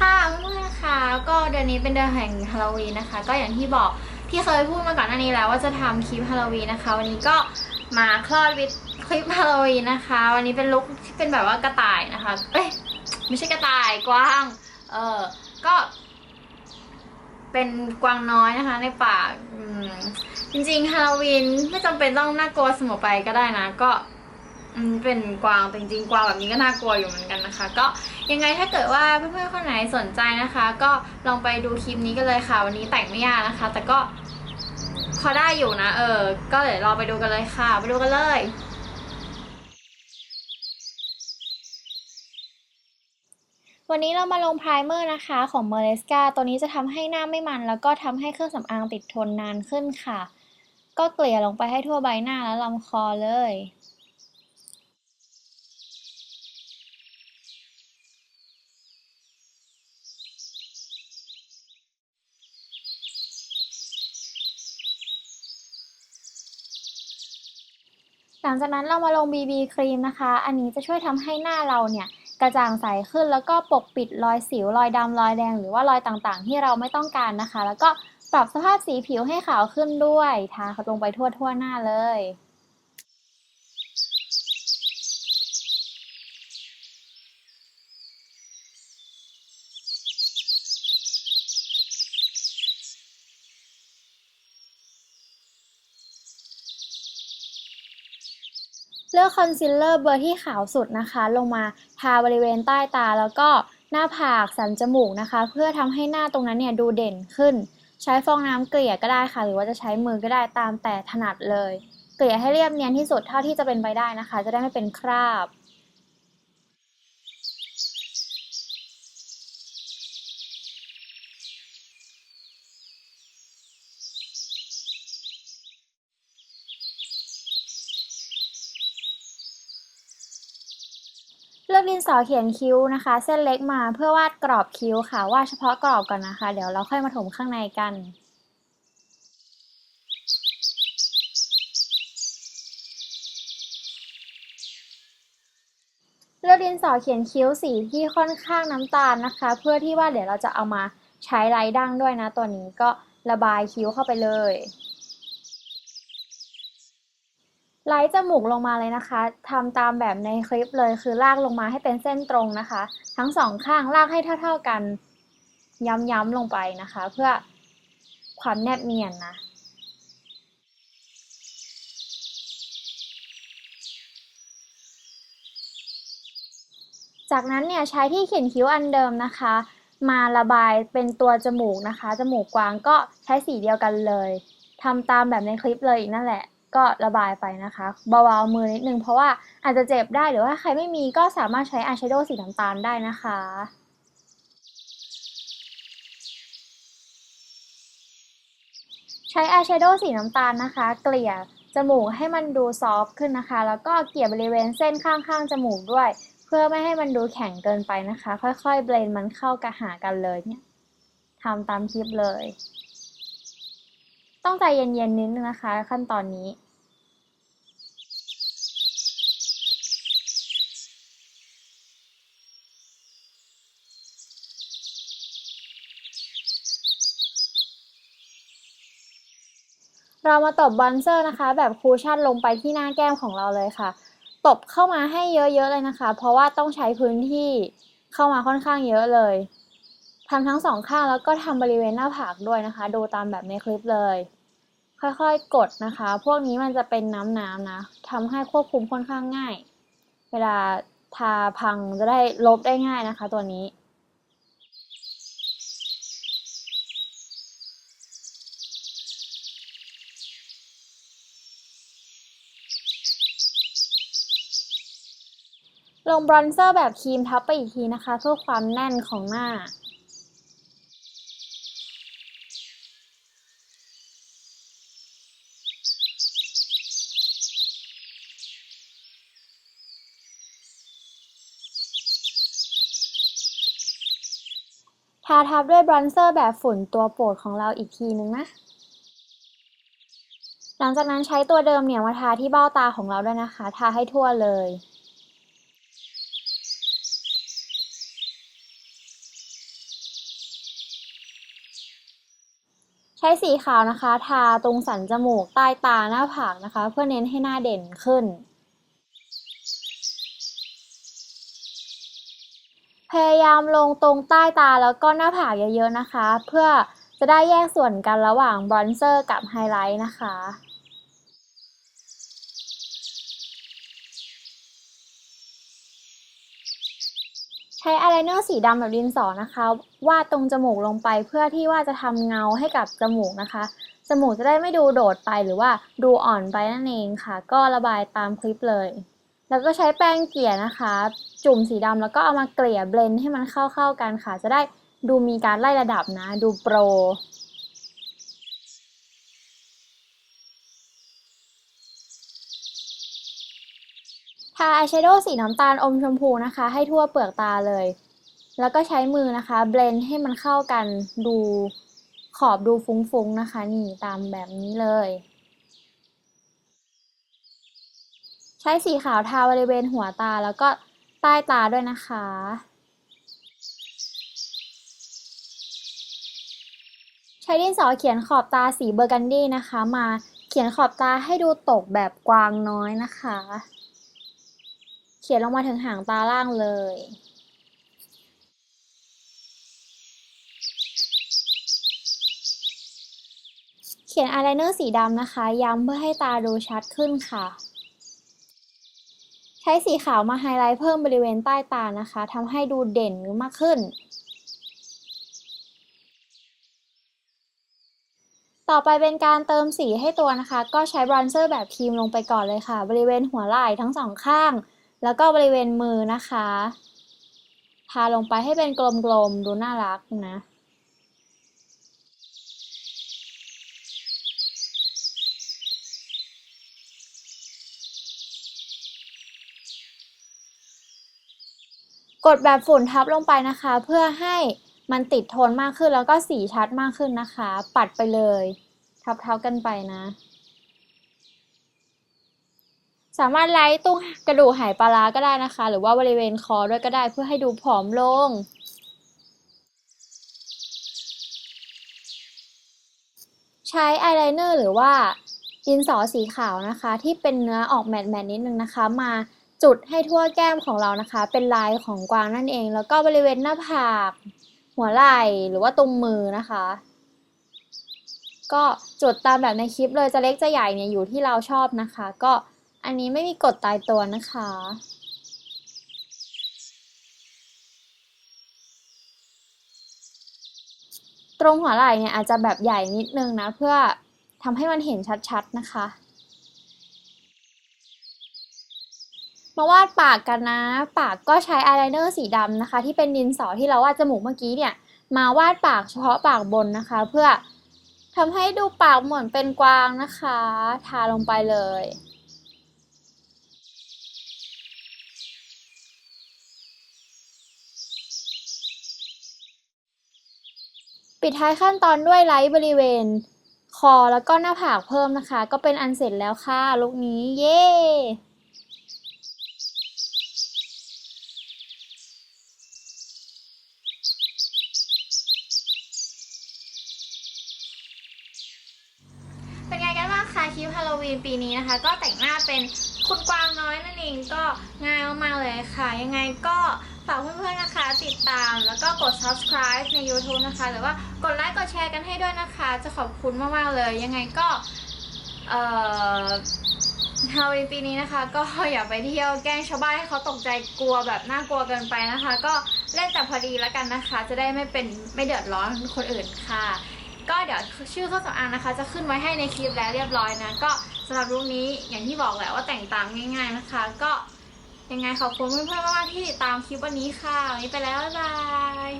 ค่ะเพื่อนๆนะคะก็เดือนนี้เป็นเดือนแห่งฮาโลวีนนะคะ ก็อย่างที่บอกที่เคยพูดมาก่อนหน้านี้แล้วว่าจะทำคลิปฮาโลวีนนะคะ วันนี้ก็มาคลอดวิดคลิปฮาโลวีนนะคะ วันนี้เป็นลุคที่เป็นแบบว่ากระต่ายนะคะเอ้ยไม่ใช่กระต่ายกวางเออก็เป็นกวางน้อยนะคะในป่าจริงๆฮาโลวีนไม่จำเป็นต้องน่ากลัวเสมอไปก็ได้นะ ก็ อืมเป็นกวางแต่จริงๆกวางแบบนี้ก็น่ากลัวอยู่เหมือนกันนะคะ ก็ยังไงถ้าเกิดว่าเพื่อนๆคนไหนสนใจนะคะ ก็ลองไปดูคลิปนี้กันเลยค่ะ วันนี้แต่งไม่ยากนะคะ แต่ก็พอได้อยู่นะ เออ ก็เดี๋ยวเราไปดูกันเลยค่ะ ไปดูกันเลย วันนี้เรามาลงไพรเมอร์นะคะของเม r เลสกาตัวนี้จะทำให้หน้าไม่มัน แล้วก็ทำให้เครื่องสำอางติดทนนานขึ้นค่ะ ก็เกลี่ยลงไปให้ทั่วใบหน้าและลำคอเลย หลังจากนั้นเรามาลง BB ครีมนะคะ อันนี้จะช่วยทำให้หน้าเราเนี่ยกระจ่างใสขึ้นแล้วก็ปกปิดรอยสิวรอยดำรอยแดง หรือว่ารอยต่างๆ ที่เราไม่ต้องการนะคะ แล้วก็ปรับสภาพสีผิวให้ขาวขึ้นด้วย ทาลงไปทั่วทั่วๆหน้าเลย เลือกคอนซีลเลอร์เบอร์ที่ขาวสุดนะคะ ลงมาทาบริเวณใต้ตาแล้วก็หน้าผากสันจมูกนะคะ เพื่อทำให้หน้าตรงนั้นเนี่ยดูเด่นขึ้น ใช้ฟองน้ำเกลี่ยก็ได้ค่ะ หรือว่าจะใช้มือก็ได้ตามแต่ถนัดเลย เกลี่ยให้เรียบเนียนที่สุดเท่าที่จะเป็นไปได้นะคะ จะได้ไม่เป็นคราบ เลือกดินสอเขียนคิ้วนะคะ เส้นเล็กมาเพื่อวาดกรอบคิ้วค่ะวาดเฉพาะกรอบก่อนนะคะ เดี๋ยวเราค่อยมาถมข้างในกันเลือกดินสอเขียนคิ้วสีที่ค่อนข้างน้ำตาลนะคะ เพื่อที่ว่าเดี๋ยวเราจะเอามาใช้ไลท์ดั้งด้วยนะตัวนี้ก็ระบายคิ้วเข้าไปเลย ไล่จมูกลงมาเลยนะคะทำตามแบบในคลิปเลยคือลากลงมาให้เป็นเส้นตรงนะคะ ทั้งสองข้างลากให้เท่า ๆกัน ย้ำๆลงไปนะคะ เพื่อความแนบเนียนนะจากนั้นเนี่ยใช้ที่เขียนคิ้วอันเดิมนะคะ มาระบายเป็นตัวจมูกนะคะ จมูกกวางก็ใช้สีเดียวกันเลยทำตามแบบในคลิปเลยอีกนั่นแหละ ก็ระบายไปนะคะเบาๆมือนิดนึงเพราะว่าอาจจะเจ็บได้หรือว่าใครไม่มีก็สามารถใช้อายแชโดว์สีน้ำตาลได้นะคะใช้อายแชโดว์สีน้ำตาลนะคะ เกลี่ยจมูกให้มันดูซอฟต์ขึ้นนะคะ แล้วก็เกลี่ยบริเวณเส้นข้างๆจมูกด้วย เพื่อไม่ให้มันดูแข็งเกินไปนะคะ ค่อยๆ เบลนมันเข้ากับหากันเลยเนี่ยทำตามคลิปเลย ต้องใจเย็นๆนิดนึงนะคะ ขั้นตอนนี้ เรามาตบบอนเซอร์นะคะ แบบคูชั่นลงไปที่หน้าแก้มของเราเลยค่ะ ตบเข้ามาให้เยอะๆเลยนะคะ เพราะว่าต้องใช้พื้นที่เข้ามาค่อนข้างเยอะเลยทำทั้งสองข้างแล้วก็ทำบริเวณหน้าผากด้วยนะคะ ดูตามแบบในคลิปเลย ค่อยๆ กดนะคะ พวกนี้มันจะเป็นน้ำๆนะทำให้ควบคุมค่อนข้างง่าย เวลาทาพังจะได้ลบได้ง่ายนะคะ ตัวนี้ ลงบรอนเซอร์แบบครีมทับไปอีกทีนะคะ เพื่อความแน่นของหน้า ทาทับด้วยบรอนเซอร์แบบฝุ่นตัวโปรดของเราอีกทีนึงนะ หลังจากนั้นใช้ตัวเดิมเนี่ยมาทาที่เบ้าตาของเราด้วยนะคะ ทาให้ทั่วเลยใช้สีขาวนะคะ ทาตรงสันจมูกใต้ตาหน้าผากนะคะ เพื่อเน้นให้หน้าเด่นขึ้น ยายามลงตรงใต้ตาแล้วก็หน้าผากเยอะๆนะคะ เพื่อจะได้แยกส่วนกันระหว่างบรอนเซอร์กับไฮไลท์นะคะใช้อายไลเนอร์สีดำแบบดินสอนะคะ วาดตรงจมูกลงไปเพื่อที่ว่าจะทำเงาให้กับจมูกนะคะ จมูกจะได้ไม่ดูโดดไปหรือว่าดูอ่อนไปนั่นเองค่ะ ก็ระบายตามคลิปเลย แล้วก็ใช้แป้งเกลี่ยนะคะ จุ่มสีดำแล้วก็เอามาเกลี่ยเบลนให้มันเข้าๆกันค่ะ จะได้ดูมีการไล่ระดับนะ ดูโปรทาอายแชโดว์สีน้ำตาลอมชมพูนะคะ ให้ทั่วเปลือกตาเลย แล้วก็ใช้มือนะคะ เบลนให้มันเข้ากันดูขอบดูฟุ้งๆนะคะ นี่ตามแบบนี้เลย ใช้สีขาวทาบริเวณหัวตาแล้วก็ใต้ตาด้วยนะคะ ใช้ดินสอเขียนขอบตาสีเบอร์กันดี้นะคะ มาเขียนขอบตาให้ดูตกแบบกวางน้อยนะคะ เขียนลงมาถึงหางตาล่างเลยเขียนอายไลเนอร์สีดำนะคะ ย้ำเพื่อให้ตาดูชัดขึ้นค่ะ ใช้สีขาวมาไฮไลท์เพิ่มบริเวณใต้ตานะคะทำให้ดูเด่นมากขึ้น ต่อไปเป็นการเติมสีให้ตัวนะคะ ก็ใช้บรอนเซอร์แบบครีมลงไปก่อนเลยค่ะ บริเวณหัวไหล่ทั้งสองข้าง แล้วก็บริเวณมือนะคะ ทาลงไปให้เป็นกลมๆ ดูน่ารักนะ กดแบบฝุ่นทับลงไปนะคะ เพื่อให้มันติดโทนมากขึ้นแล้วก็สีชัดมากขึ้นนะคะ ปัดไปเลย ทับเท้ากันไปนะ สามารถไล่ตุ้งกระดูกหายปลาร้าก็ได้นะคะ หรือว่าบริเวณคอด้วยก็ได้เพื่อให้ดูผอมลง ใช้อายไลเนอร์หรือว่าดินสอสีขาวนะคะ ที่เป็นเนื้อออกแมตต์ๆนิดนึงนะคะมา จุดให้ทั่วแก้มของเรานะคะ เป็นลายของกวางนั่นเอง แล้วก็บริเวณหน้าผาก หัวไหล่หรือว่าตรงมือนะคะ ก็จุดตามแบบในคลิปเลยจะเล็กจะใหญ่เนี่ยอยู่ที่เราชอบนะคะ ก็อันนี้ไม่มีกฎตายตัวนะคะตรงหัวไหล่เนี่ยอาจจะแบบใหญ่นิดนึงนะ เพื่อทำให้มันเห็นชัดๆนะคะ มาวาดปากกันนะ ปากก็ใช้อายไลเนอร์สีดำนะคะ ที่เป็นดินสอที่เราวาดจมูกเมื่อกี้เนี่ยมาวาดปากเฉพาะปากบนนะคะ เพื่อทำให้ดูปากเหมือนเป็นกวางนะคะ ทาลงไปเลยปิดท้ายขั้นตอนด้วยไลท์บริเวณ คอแล้วก็หน้าผากเพิ่มนะคะ ก็เป็นอันเสร็จแล้วค่ะ ลุคนี้เย้ เป็นไงกันบ้างคะค ลิปฮาโลวีนปีนี้นะคะ ก็แต่งหน้าเป็นคุณกวางน้อยนั่นเองก็ง่ายมากเลยค่ะ ยังไงก็ฝากเพื่อนๆนะคะ ติดตามแล้วก็กด subscribe ใน YouTube นะคะ หรือว่ากดไลค์กดแชร์กันให้ด้วยนะคะ จะขอบคุณมากๆเลย ยังไงก็เอ่อฮาลวีนปีนี้นะคะ ก็อย่าไปเที่ยวแกล้งชาวบ้านให้เขาตกใจกลัวแบบน่ากลัวเกินไปนะคะ ก็เล่นแต่พอดีแล้วกันนะคะ จะได้ไม่เป็นไม่เดือดร้อนคนอื่นค่ะ ก็เดี๋ยวชื่อเครื่องสำอางนะคะ จะขึ้นไว้ให้ในคลิปแล้วเรียบร้อยนะ ก็สำหรับลุคนี้อย่างที่บอกแหละว่าแต่งตามง่าย ๆนะคะ ก็ยังไงขอบคุณเพื่อนๆมากๆที่ติดตามคลิปวันนี้ค่ะวันนี้ไปแล้วบ๊ายบาย